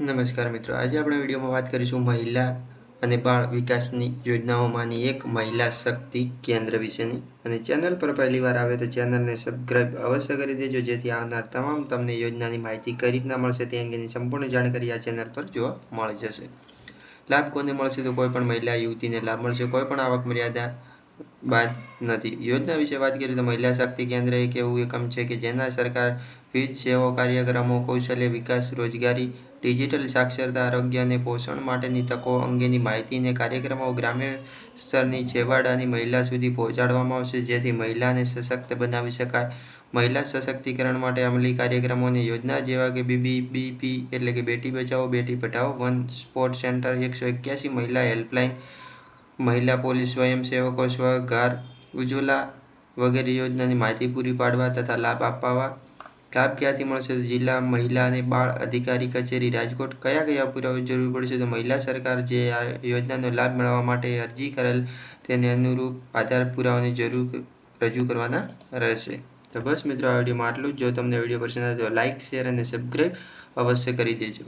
નમસ્કાર મિત્રો, આજે આપણે વિડીયોમાં વાત કરીશું મહિલા અને બાળ વિકાસની યોજનાઓમાંની એક મહિલા શક્તિ કેન્દ્ર વિશેની. અને ચેનલ પર પહેલી વાર આવે તો ચેનલને સબસ્ક્રાઇબ અવશ્ય કરી દેજો, જેથી આવનાર તમામ તમને યોજનાની માહિતી કઈ રીતના મળશે તે અંગેની સંપૂર્ણ જાણકારી આ ચેનલ પર જોવા મળી જશે. લાભ કોને મળશે તો કોઈ પણ મહિલા, યુવતીને લાભ મળશે. કોઈ પણ આવક મર્યાદા બાદ નથી. યોજના વિશે વાત કરીએ તો મહિલા શક્તિ કેન્દ્ર એક એવું એકમ છે કે જેના સરકાર વિવિધ સેવાઓ, કાર્યક્રમો, કૌશલ્ય વિકાસ, રોજગારી, ડિજિટલ સાક્ષરતા, આરોગ્ય અને પોષણ માટેની તકો અંગેની માહિતી અને કાર્યક્રમો ગ્રામ્ય સ્તરની છેવાડાની મહિલા સુધી પહોંચાડવામાં આવશે. જેથી મહિલાને સશક્ત બનાવી શકાય. મહિલા સશક્તિકરણ માટે અમલી કાર્યક્રમો અને યોજના જેવા કે બીબીબીપી એટલે કે બેટી બચાવો, બેટી પઢાઓ, વન સ્પોર્ટ સેન્ટર એકસો એક્યાસી મહિલા હેલ્પલાઇન મહિલા પોલીસ સ્વયંસેવકો સ્વઘાર ઉજ્જવલા વગેરે યોજનાની માહિતી પૂરી પાડવા તથા લાભ અપાવવા. લાભ ક્યાંથી મળશે? તો જિલ્લા મહિલા અને બાળ અધિકારી કચેરી રાજકોટ. કયા કયા પુરાવા જરૂર પડશે? તો મહિલા સરકાર જે આ યોજનાનો લાભ મેળવવા માટે અરજી કરેલ તેને અનુરૂપ આધાર પુરાવાની જરૂર રજૂ કરવાના રહેશે. તો બસ મિત્રો, આ વિડીયોમાં આટલું જ. જો તમને વીડિયો પસંદ આવે તો લાઇક શેર અને સબસ્ક્રાઈબ અવશ્ય કરી દેજો.